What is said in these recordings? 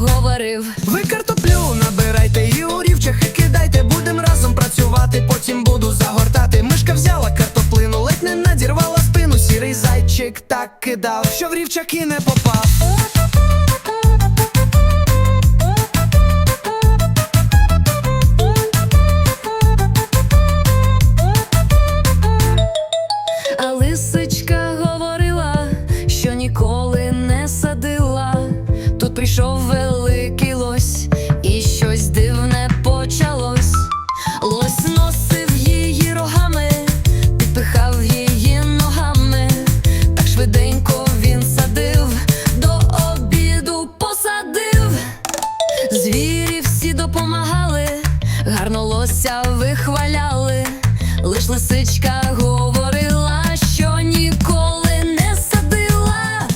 говорив. Ви картоплю набирайте і орівчахи кидайте, будем разом працювати, потім буду загортати. Мишка взяла картоплину, ледь не надірвала спину, сірий зайчик так кидав, що в рівчаки не попав. А лисичка говорила, що ніколи не садила, тут прийшов великий Звірі всі допомагали, гарно лося вихваляли. Лиш лисичка говорила, що ніколи не садила.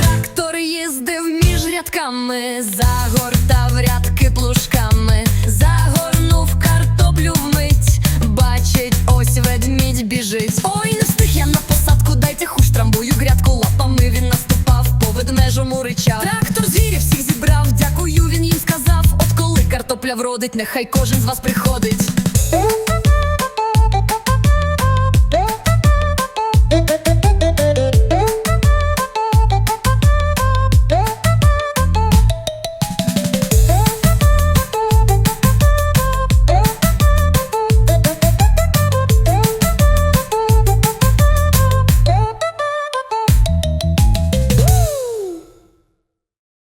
Трактор їздив між рядками, загортав рядки плужками, загорнув картоплю вмить. Бачить, ось ведмідь біжить. Ой, не встиг я на посадку, дайте хуш трамбую грядку лапами. Він наступав, по ведмежому ричав. Трактор звірів всіх картопля вродить, нехай кожен з вас приходить.